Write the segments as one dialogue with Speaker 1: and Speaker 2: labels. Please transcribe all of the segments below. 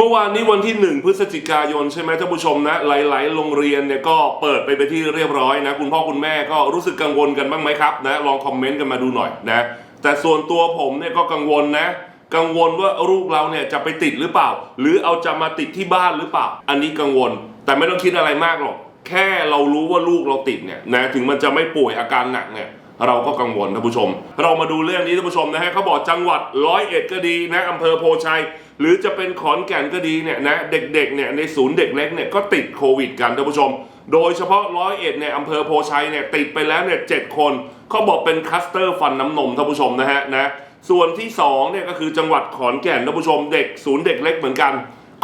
Speaker 1: เมื่อวานนี้วันที่ 1 พฤศจิกายนใช่ไหมท่านผู้ชมนะ หลาย ๆ โรงเรียนเนี่ยก็เปิดไปเป็นที่เรียบร้อยนะ คุณพ่อคุณแม่ก็รู้สึกกังวลกันบ้างไหมครับนะลองคอมเมนต์กันมาดูหน่อยนะ แต่ส่วนตัวผมเนี่ยก็กังวลนะ กังวลว่าลูกเราเนี่ยจะไปติดหรือเปล่า หรือเอาจะมาติดที่บ้านหรือเปล่า อันนี้กังวล แต่ไม่ต้องคิดอะไรมากหรอกแค่เรารู้ว่าลูกเราติดเนี่ยนะถึงมันจะไม่ป่วยอาการหนักเนี่ย เราก็กังวลท่านผู้ชม เรามาดูเรื่องนี้ท่านผู้ชมนะฮะเขาบอกจังหวัดร้อยเอ็ดก็ดีนะอำเภอโพชัย หรือจะเป็นขอนแก่นก็ดีเนี่ยนะเด็กๆเนี่ยในศูนย์เด็กเล็กเนี่ยก็ติดโควิดกันท่านผู้ชม โดยเฉพาะร้อยเอ็ดเนี่ยอำเภอโพชัยเนี่ยติดไปแล้วเนี่ยเจ็ดคนเขาบอกเป็นคลัสเตอร์ฟันน้ำนมท่านผู้ชมนะฮะนะส่วนที่สองเนี่ยก็คือจังหวัดขอนแก่นท่านผู้ชมเด็กศูนย์เด็กเล็กเหมือนกัน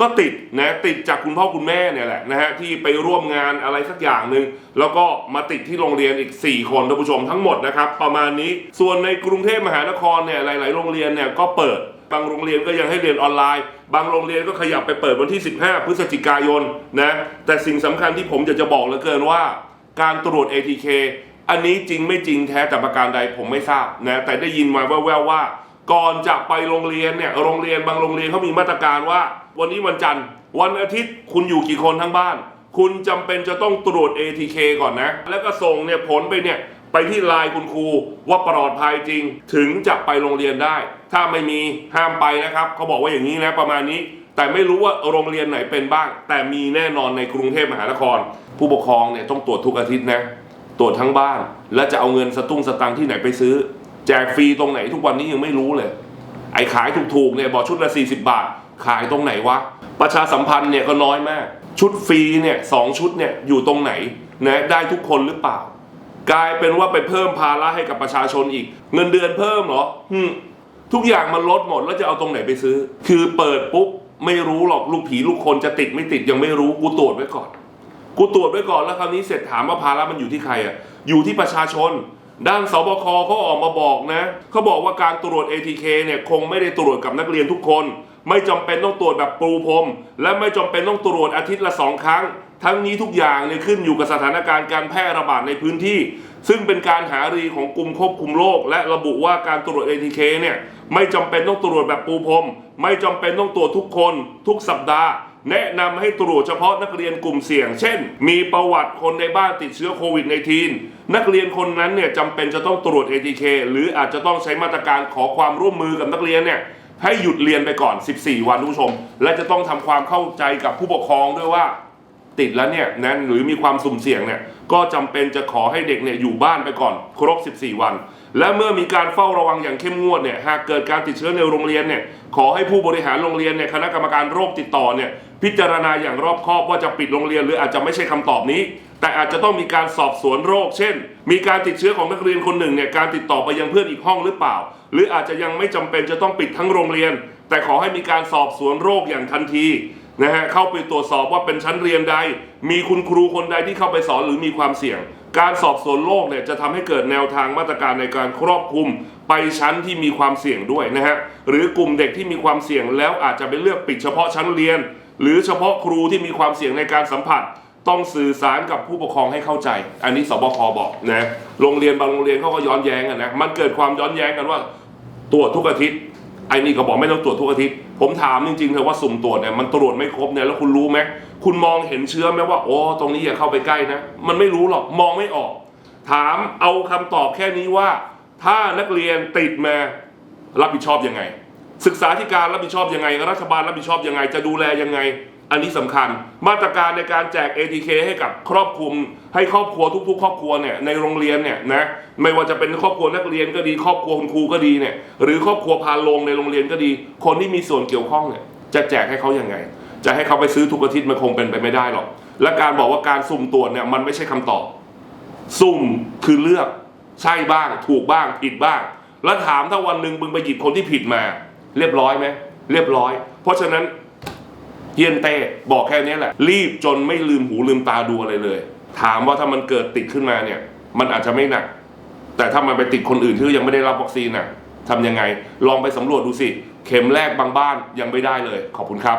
Speaker 1: ก็ติดนะติดจากคุณพ่อคุณแม่เนี่ยแหละนะฮะที่ไปร่วมงานอะไรสักอย่างหนึ่งแล้วก็มาติดที่โรงเรียนอีก 4 คนท่านผู้ชมทั้งหมดนะครับประมาณนี้ส่วนในกรุงเทพมหานครเนี่ยหลาย ๆ โรงเรียนเนี่ยก็เปิดบางโรงเรียนก็ยังให้เรียนออนไลน์ บางโรงเรียนก็ขยับไปเปิดวันที่ 15 พฤศจิกายนนะแต่สิ่งสำคัญที่ผมจะจะบอกเหลือเกินว่า การตรวจ ATK อันนี้จริงไม่จริงแท้แต่ประการใดผมไม่ทราบนะแต่ได้ยินมาแว่วๆว่า ก่อนจะไปโรงเรียนเนี่ยโรงเรียนบางโรงเรียนเขามีมาตรการว่า วันนี้วันจันทร์ วันอาทิตย์คุณอยู่กี่คนทั้งบ้าน คุณจำเป็นจะต้องตรวจ ATK ก่อนนะ แล้วก็ส่งเนี่ยผลไปเนี่ยไปที่ไลน์คุณครูว่าปลอดภัยจริงถึงจะไปโรงเรียนได้ ถ้าไม่มีห้ามไปนะครับเขาบอกว่าอย่างนี้นะประมาณนี้ แต่ไม่รู้ว่าโรงเรียนไหนเป็นบ้าง แต่มีแน่นอนในกรุงเทพมหานคร ผู้ปกครองเนี่ยต้องตรวจทุกอาทิตย์นะตรวจทั้งบ้าน แล้วจะเอาเงินสตุ้งสตังที่ไหนไปซื้อ แจกฟรีตรงไหนทุกวันนี้ยังไม่รู้เลย ไอ้ขายถูกๆเนี่ยบอกชุดละ 40 บาท ขายตรงไหนวะ ประชาสัมพันธ์เนี่ยก็น้อยมาก ชุดฟรีเนี่ยสองชุดเนี่ยอยู่ตรงไหนนะได้ทุกคนหรือเปล่า กลายเป็นว่าไปเพิ่มภาระให้กับประชาชนอีก เงินเดือนเพิ่มเหรอหึมทุกอย่างมันลดหมดแล้วจะเอาตรงไหนไปซื้อ คือเปิดปุ๊บไม่รู้หรอกลูกผีลูกคนจะติดไม่ติดยังไม่รู้กูตรวจไว้ก่อน กูตรวจไว้ก่อนแล้วคราวนี้เสร็จถามว่าภาระมันอยู่ที่ใครอะอยู่ที่ประชาชน ด้านสบคเขาออกมาบอกนะเขาบอกว่าการตรวจ ATK เนี่ยคงไม่ได้ตรวจกับนักเรียนทุกคน ไม่จำเป็นต้องตรวจแบบปูพรมและไม่จำเป็นต้องตรวจอาทิตย์ละสองครั้ง ทั้งนี้ทุกอย่างเนี่ยขึ้นอยู่กับสถานการณ์การแพร่ระบาดในพื้นที่ ซึ่งเป็นการหารือของกลุ่มควบคุมโรคและระบุว่าการตรวจ ATK เนี่ยไม่จำเป็นต้องตรวจแบบปูพรมไม่จำเป็นต้องตรวจทุกคน ทุกสัปดาห์ แนะนำให้ตรวจเฉพาะนักเรียนกลุ่มเสี่ยง เช่น มีประวัติคนในบ้านติดเชื้อโควิด -19 นักเรียนคนนั้นเนี่ยจำเป็นจะต้องตรวจ ATK หรืออาจจะต้องใช้มาตรการขอความร่วมมือกับนักเรียนเนี่ยให้หยุดเรียนไปก่อน 14 วันคุณผู้ชม และจะต้องทำความเข้าใจกับผู้ปกครองด้วยว่า ติดแล้วเนี่ยนะหรือมีความสุ่มเสี่ยงเนี่ยก็จำเป็นจะขอให้เด็กเนี่ยอยู่บ้านไปก่อน ครบ 14 วัน และเมื่อมีการเฝ้าระวังอย่างเข้มงวดเนี่ยหากเกิดการติดเชื้อในโรงเรียนเนี่ยขอให้ผู้บริหารโรงเรียนเนี่ยคณะกรรมการโรคติดต่อเนี่ยพิจารณาอย่างรอบคอบว่าจะปิดโรงเรียนหรืออาจจะไม่ใช่คำตอบนี้ แต่อาจจะต้องมีการสอบสวนโรค เช่น มีการติดเชื้อของนักเรียนคนหนึ่งเนี่ยการติดต่อไปยังเพื่อนอีกห้องหรือเปล่า หรืออาจจะยังไม่จำเป็นจะต้องปิดทั้งโรงเรียน แต่ขอให้มีการสอบสวนโรคอย่างทันที นะฮะเข้าไปตรวจสอบว่าเป็นชั้นเรียนใด มีคุณครูคนใดที่เข้าไปสอนหรือมีความเสี่ยง การสอบสวนโรคเนี่ยจะทำให้เกิดแนวทางมาตรการในการครอบคลุมไปชั้นที่มีความเสี่ยงด้วยนะฮะหรือกลุ่มเด็กที่มีความเสี่ยงแล้วอาจจะไปเลือกปิดเฉพาะชั้นเรียน หรือเฉพาะครูที่มีความเสี่ยงในการสัมผัส ต้องสื่อสารกับผู้ปกครองให้เข้าใจ อันนี้สบคบอกนะโรงเรียนบางโรงเรียนเขาก็ย้อนแย้งกันนะมันเกิดความย้อนแย้งกันว่าตรวจทุกอาทิตย์ไอ้นี่ก็บอกไม่ต้องตรวจทุกอาทิตย์ ผมถามจริงๆเธอว่าสุ่มตรวจเนี่ยมันตรวจไม่ครบเนี่ยแล้วคุณรู้ไหมคุณมองเห็นเชื้อไหมว่าโอ้ตรงนี้อย่าเข้าไปใกล้นะ มันไม่รู้หรอกมองไม่ออก ถามเอาคำตอบแค่นี้ว่า ถ้านักเรียนติดมารับผิดชอบยังไง ศึกษาธิการรับผิดชอบยังไงรัฐบาลรับผิดชอบยังไง จะดูแลยังไง อันนี้สำคัญมาตรการในการแจก ATK ให้กับครอบคลุม ให้ครอบครัวทุก ๆ ครอบครัวเนี่ยในโรงเรียนเนี่ยนะไม่ว่าจะเป็นครอบครัวนักเรียนก็ดี ครอบครัวคุณครูก็ดีเนี่ยหรือครอบครัวพาโรงในโรงเรียนก็ดี คนที่มีส่วนเกี่ยวข้องเนี่ยจะแจกให้เขายังไง จะให้เขาไปซื้อทุกอาทิตย์มันคงเป็นไปไม่ได้หรอกและการบอกว่าการสุ่มตรวจเนี่ยมันไม่ใช่คำตอบ สุ่มคือเลือกใช่บ้าง ถูกบ้างผิดบ้าง แล้วถามถ้าวันหนึ่งมึงไปหยิบคนที่ผิดมา เรียบร้อยไหมเรียบร้อย เพราะฉะนั้น เฮียนเต้บอกแค่นี้แหละ รีบจนไม่ลืมหูลืมตาดูอะไรเลย ถามว่าถ้ามันเกิดติดขึ้นมาเนี่ย มันอาจจะไม่หนัก แต่ถ้ามันไปติดคนอื่นที่ยังไม่ได้รับวัคซีนน่ะทำยังไง ลองไปสำรวจดูสิ เข็มแรกบางบ้านยังไม่ได้เลย ขอบคุณครับ